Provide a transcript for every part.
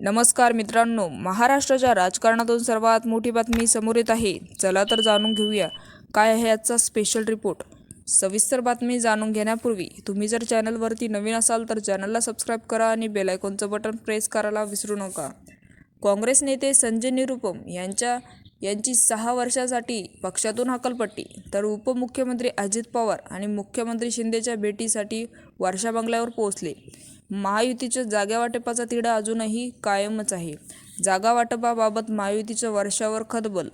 नमस्कार मित्रांनो महाराष्ट्राच्या राजकारणातून सर्वात मोठी बातमी समोर येत आहे. चला तर जाणून घेऊया. काय आहे आजचा स्पेशल रिपोर्ट सविस्तर बातमी जाणून घेण्यापूर्वी तुम्ही जर चॅनलवरती नवीन असाल तर चॅनलला सबस्क्राईब करा आणि बेलायकॉनचं बटन प्रेस करायला विसरू नका. काँग्रेस नेते संजय निरुपम यांच्या यांची सहा वर्षासाठी पक्षातून हकलपट्टी. तर उपमुख्यमंत्री अजित पवार आणि मुख्यमंत्री शिंदेच्या भेटीसाठी वर्षा बंगल्यावर पोहोचले. महायुतीच्या जागावाटपाचा तिढा अजूनही कायमच आहे. जागावाटपाबाबत महायुतीच्या वर्षावर खदबल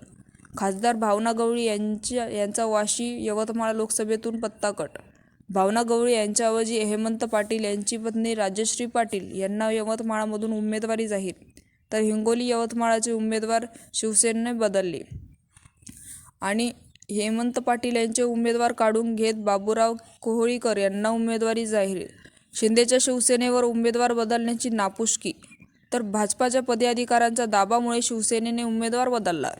खासदार भावना गवळी यांच्या यांचा वाशी यवतमाळ लोकसभेतून पत्ता कट. भावना गवळी यांच्याऐवजी हेमंत पाटील यांची पत्नी राजश्री पाटील यांना यवतमाळमधून उमेदवारी जाहीर. तर हिंगोली यवतमाळाचे उमेदवार शिवसेनेने बदलले. आणि हेमंत पाटील यांचे उमेदवार काढून घेत बाबूराव कोहळीकर यांना उमेदवारी जाहीर. शिंदेच्या शिवसेनेवर उमेदवार बदलण्याची नापुष्की. तर भाजपाच्या पदाधिकाऱ्यांच्या दाबामुळे शिवसेनेने उमेदवार बदलला.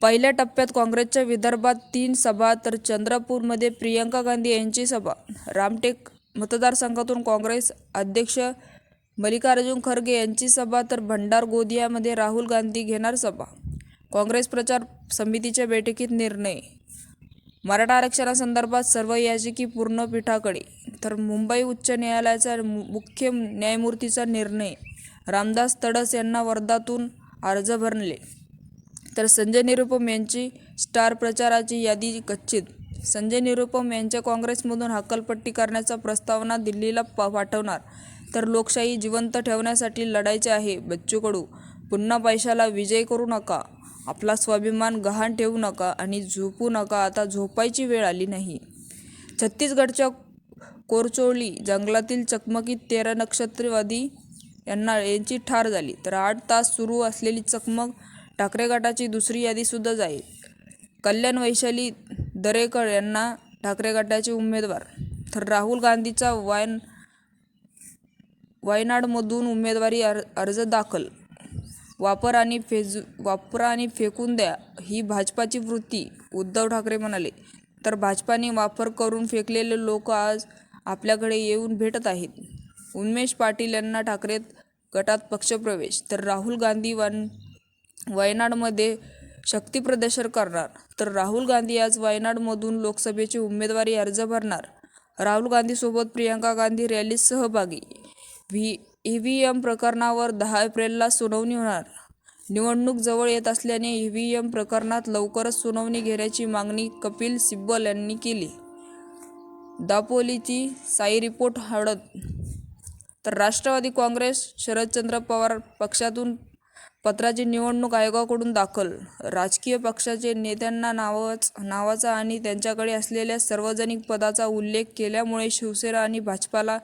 पहिल्या टप्प्यात काँग्रेसच्या विदर्भात तीन सभा तर चंद्रपूरमध्ये प्रियंका गांधी यांची सभा. रामटेक मतदारसंघातून काँग्रेस अध्यक्ष मल्लिकार्जुन खरगे यांची सभा तर भंडार गोंदियामध्ये राहुल गांधी घेणार सभा. काँग्रेस प्रचार समितीच्या बैठकीत निर्णय. मराठा आरक्षणासंदर्भात सर्व याचिकी पूर्ण पीठाकडे तर मुंबई उच्च न्यायालयाचा मुख्य न्यायमूर्तीचा निर्णय. रामदास तडस यांना वर्धातून अर्ज भरले. तर संजय निरुपम यांची स्टार प्रचाराची यादी कच्चित. संजय निरुपम यांच्या काँग्रेसमधून हकालपट्टी करण्याचा प्रस्तावना दिल्लीला प- पाठवणार. तर लोकशाही जिवंत ठेवण्यासाठी लढायचे आहे बच्चू कडू. पुन्हा पैशाला विजय करू नका. आपला स्वाभिमान गहाण ठेवू नका आणि झोपू नका. आता झोपायची वेळ आली नाही. छत्तीसगडच्या कोरचोळी जंगलातील चकमकीत तेरा नक्षत्रवादी यांना यांची ठार झाली. तर आठ तास सुरू असलेली चकमक ठाकरे गटाची दुसरी यादीसुद्धा जाईल. कल्याण वैशाली दरेकर यांना ठाकरे गटाचे उमेदवार. तर राहुल गांधीचा वायन वायनाडमधून उमेदवारी अर अर्ज दाखल. वापर आणि फेज वापरा आणि फेकून द्या ही भाजपाची वृत्ती उद्धव ठाकरे म्हणाले. तर भाजपाने वापर करून फेकलेले लोक आज आपल्याकडे येऊन भेटत आहेत. उन्मेष पाटील यांना ठाकरेत गटात पक्षप्रवेश तर राहुल गांधी वन वायनाडमध्ये शक्तीप्रदर्शन करणार. तर राहुल गांधी आज वायनाडमधून लोकसभेची उमेदवारी अर्ज भरणार. राहुल गांधीसोबत प्रियंका गांधी रॅलीत सहभागी. व्ही ई व्ही एम प्रकरणावर दहा एप्रिलला सुनावणी होणार. निवडणूक जवळ येत असल्याने ई व्ही एम प्रकरणात लवकरच सुनावणी घेण्याची मागणी कपिल सिब्बल यांनी केली. दापोलीची साई रिपोर्ट हळद तर राष्ट्रवादी काँग्रेस शरदचंद्र पवार पक्षातून पत्राची निवडणूक आयोगाकडून दाखल. राजकीय पक्षाचे नेत्यांना नावाच नावाचा आणि त्यांच्याकडे असलेल्या सार्वजनिक पदाचा उल्लेख केल्यामुळे शिवसेना आणि भाजपाला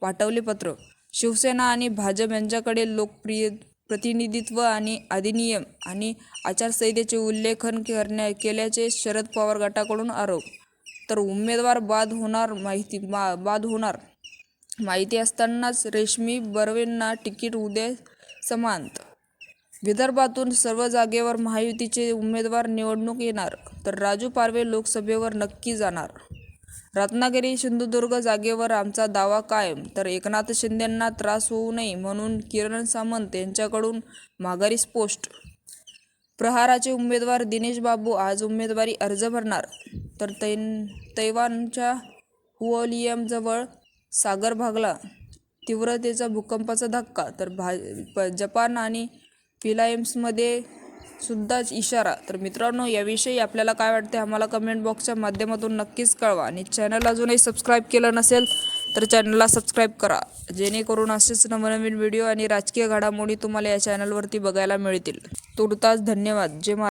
पाठवले पत्र. शिवसेना आणि भाजप यांच्याकडे लोकप्रिय प्रतिनिधित्व आणि अधिनियम आणि आचारसंहितेचे उल्लेखन करण्या केल्याचे शरद पवार गटाकडून आरोप. तर उमेदवार बाद होणार माहिती मा बाद होणार. माहिती असतानाच रेशमी बर्वेंना तिकीट उद्या समांत. विदर्भातून सर्व जागेवर महायुतीचे उमेदवार निवडणूक येणार तर राजू पारवे लोकसभेवर नक्की जाणार. रत्नागिरी सिंधुदुर्ग जागेवर आमचा दावा कायम. तर एकनाथ शिंदेंना त्रास होऊ नये म्हणून किरण सामंत यांच्याकडून माघारी पोस्ट प्रहाराचे उमेदवार दिनेश बाबू आज उमेदवारी अर्ज भरणार. तर तैन तैवानच्या हुओलियमजवळ सागर भागला. तीव्रतेचा भूकंपाचा धक्का. तर भा प- जपान आणि फिलायम्समध्ये सुद्धाच इशारा. तर मित्रांनो याविषयी आपल्याला काय वाटते आम्हाला कमेंट बॉक्सच्या माध्यमातून नक्कीच कळवा. आणि चॅनल अजूनही सबस्क्राईब केलं नसेल तर चॅनलला सबस्क्राईब करा. जेणेकरून असेच नवनवीन व्हिडिओ आणि राजकीय घडामोडी तुम्हाला या चॅनलवरती बघायला मिळतील. तुर्तास धन्यवाद. जे मा